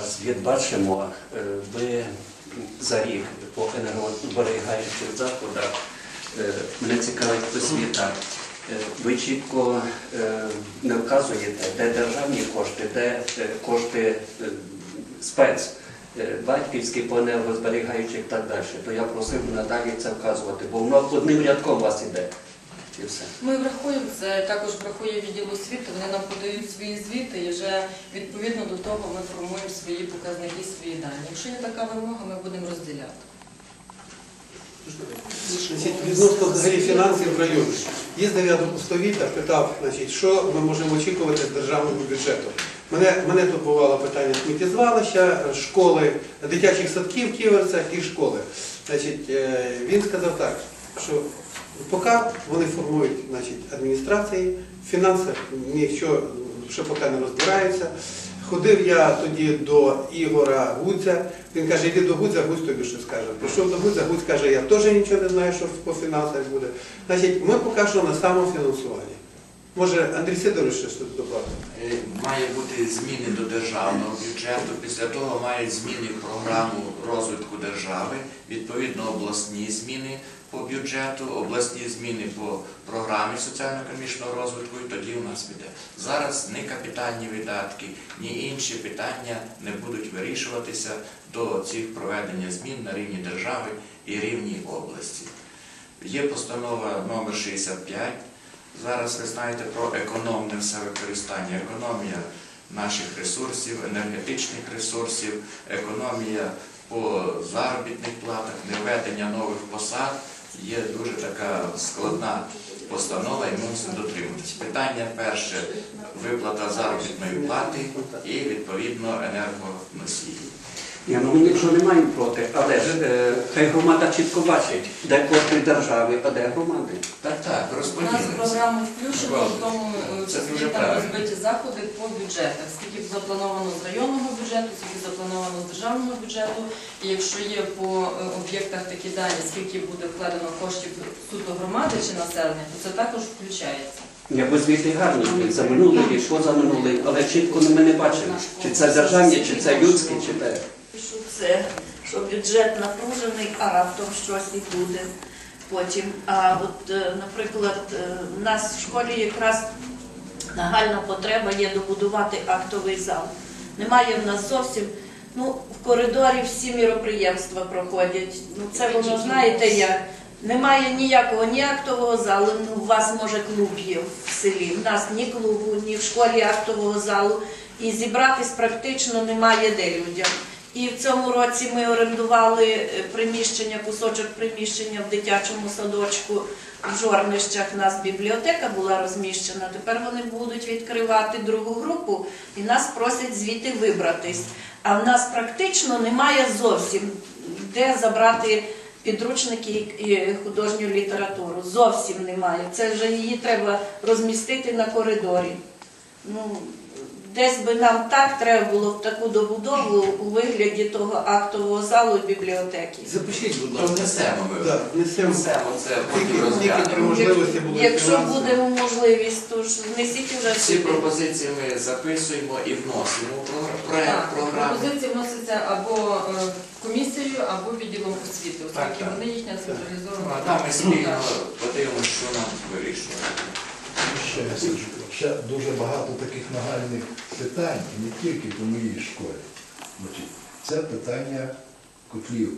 Звіт бачимо, е, за рік по енергозберігаючих заходах, е, мене цікавить освіта. Е, Ви чітко не вказуєте, де державні кошти, де кошти спец, батьківські по енергозберігаючих і так далі. То я просив надалі це вказувати, бо воно одним рядком у вас іде. І все. Ми врахуємо це, також врахує відділ освіти, вони нам подають свої звіти і вже відповідно до того ми формуємо свої показники, свої дані. Якщо є така вимога, ми будемо розділяти. Відносно взагалі фінансів в районі. Їздив я до пустовіта, питав, значить, що ми можемо очікувати з державного бюджету. Мене, мене тут бувало питання сміттєзвалища, школи, дитячих садків в Ківерцях і школи. Значить, е, він сказав так, що поки вони формують значить, адміністрації, в фінансах нічого ще поки не розбираються. Ходив я тоді до Ігора Гудзя. Він каже, йди до Гудзя, Гудз тобі щось скаже. Прийшов до Гудзя, Гудь каже, я теж нічого не знаю, що по фінансах буде. Значить, ми поки що на самофінансуванні. Може, Андрій Сидорович щось тут додати? Е, Має бути зміни до державного бюджету. Після того мають зміни програму розвитку держави, відповідно обласні зміни по бюджету, обласні зміни по програмі соціально-економічного розвитку, і тоді у нас піде. Зараз ні капітальні видатки, ні інші питання не будуть вирішуватися до цих проведення змін на рівні держави і рівні області. Є постанова номер 65. Зараз ви знаєте про економне все використання, економія наших ресурсів, енергетичних ресурсів, економія по заробітних платах, невведення нових посад. Є дуже така складна постанова і ми мусимо дотримуватися. Питання перше виплата заробітної плати і відповідно енергоносії. Ні, ну ми нічого не маємо проти, але ж е, хай громада чітко бачить, де кошти держави, а де громади. Так, так, У нас в програму включено, в тому е, Це дуже там правильно. розбиті заходи по бюджетах. Скільки заплановано з районного бюджету, скільки заплановано з державного бюджету. І якщо є по е, об'єктах такі дані, скільки буде вкладено коштів суто громади чи населення, то це також включається. Якби звіти гарні, були, за минулий рік, позаминулий, але чітко ми не бачимо, чи це державні, чи це людські, чи те. Це, що бюджет напружений, а раптом щось і буде потім. А от, е, наприклад, е, в нас в школі якраз нагальна потреба є добудувати актовий зал. Немає в нас зовсім. Ну, в коридорі всі міроприємства проходять. Ну, це воно знаєте як. Немає ніякого ні актового залу, ну, у вас може клуб є в селі. В нас ні клубу, ні в школі актового залу. І зібратись практично немає де людям. І в цьому році ми орендували е, приміщення, кусочок приміщення в дитячому садочку в Жорнищах. У нас бібліотека була розміщена. Тепер вони будуть відкривати другу групу і нас просять звідти вибратись. А в нас практично немає зовсім де забрати підручники і художню літературу. Зовсім немає. Це вже її треба розмістити на коридорі. Ну, десь би нам так треба було в таку добудову у вигляді того актового залу і бібліотеки. Запишіть, будь То внесемо ми. Так, внесемо. Внесемо це, потім розглянемо. можливості Якщо фінанси. буде можливість, то ж внесіть уже Всі сюди. пропозиції ми записуємо і вносимо у програ- проект програми. пропозиції вносяться або е, комісією, або відділом освіти, Так, оскільки так. вони їхня централізована. А там ми спільно подивимося, що нам вирішувати. Ще, ще дуже багато таких нагальних питань, не тільки по моїй школі. Це питання котлів,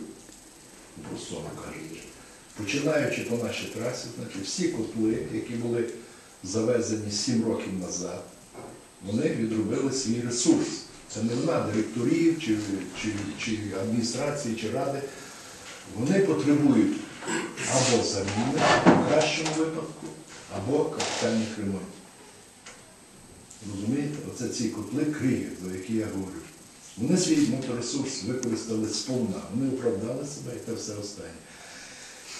простому кажучи. Починаючи по нашій трасі, значить, всі котли, які були завезені 7 років назад, вони відробили свій ресурс. Це не вина директорів чи, чи, чи адміністрації, чи ради. Вони потребують або заміни в кращому випадку, або капітальних ремонтів. Розумієте, оце ці котли криють, за які я говорю. Вони свій моторесурс використали сповна, вони оправдали себе і те все останнє.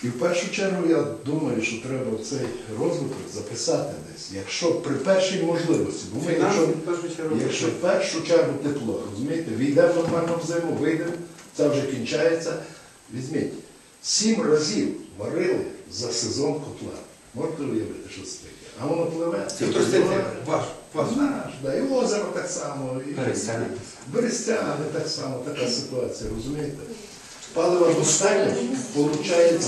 І в першу чергу я думаю, що треба цей розвиток записати десь, якщо при першій можливості, бо ми якщо, якщо в першу чергу тепло, розумієте, нормально в зиму, вийдемо, це вже кінчається. Візьміть, сім разів варили за сезон котла. Можете уявити, що це таке? А воно пливе. Віктор Степанович, ваш Фазаж, да, і озеро так само, і Берестяне. Берестяне так само, така ситуація, розумієте? Палива достатньо, виходить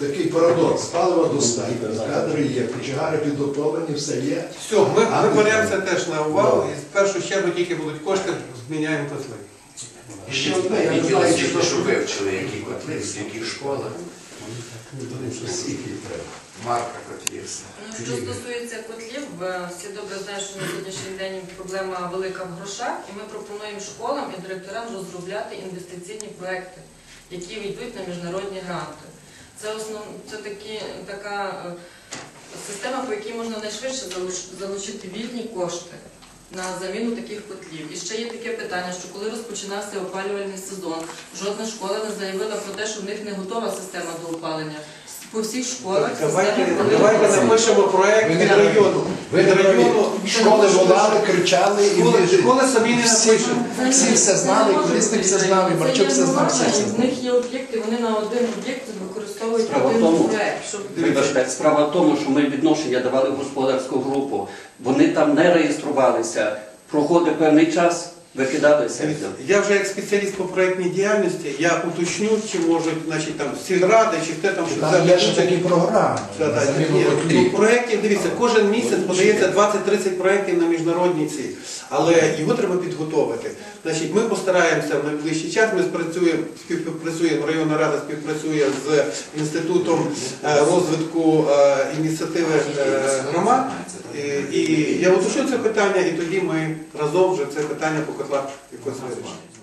такий парадокс. Палива достатньо, кадри є, кочегари підготовлені, все є. Все, ми, ми беремо це теж на увагу і в першу чергу тільки будуть кошти, зміняємо котли. І ще одне, я не знаю, чи то, вивчили, які котли, в яких школах. Марка котлів. Ну, що стосується котлів, е, всі добре знають, що на сьогоднішній день проблема велика в грошах, і ми пропонуємо школам і директорам розробляти інвестиційні проекти, які йдуть на міжнародні гранти. Це основ це такі така е, система, по якій можна найшвидше залуч- залучити вільні кошти на заміну таких котлів. І ще є таке питання, що коли розпочинався опалювальний сезон, жодна школа не заявила про те, що в них не готова система до опалення. По всіх школах Давайте, система давайте готова. напишемо проект від району. Від району. Школи волали, кричали, і Школи, ми школи самі не всі, напишемо. всі все знали, і Колісник все знав, і Марчук все знав, все все В них є об'єкти, вони на один об'єкт використовують Справа в один тому, проект. Щоб Вибачте, справа в тому, що ми відношення давали в господарську групу. Вони там не реєструвалися. Проходить певний час, викидалися. Я вже як спеціаліст по проєктній діяльності, я уточню, чи можуть значить, там, сільради, чи хто там, що Там є ще такі програми. На ну, проєктів, дивіться, кожен місяць подається 20-30 проєктів на міжнародні ці, але його треба підготовити. Значить, ми постараємося в найближчий час, ми спрацюємо, співпрацюємо, районна рада співпрацює з Інститутом е, розвитку е, ініціативи е, громад. І, я уточню це питання, і тоді ми разом вже це питання по котлах якось вирішимо.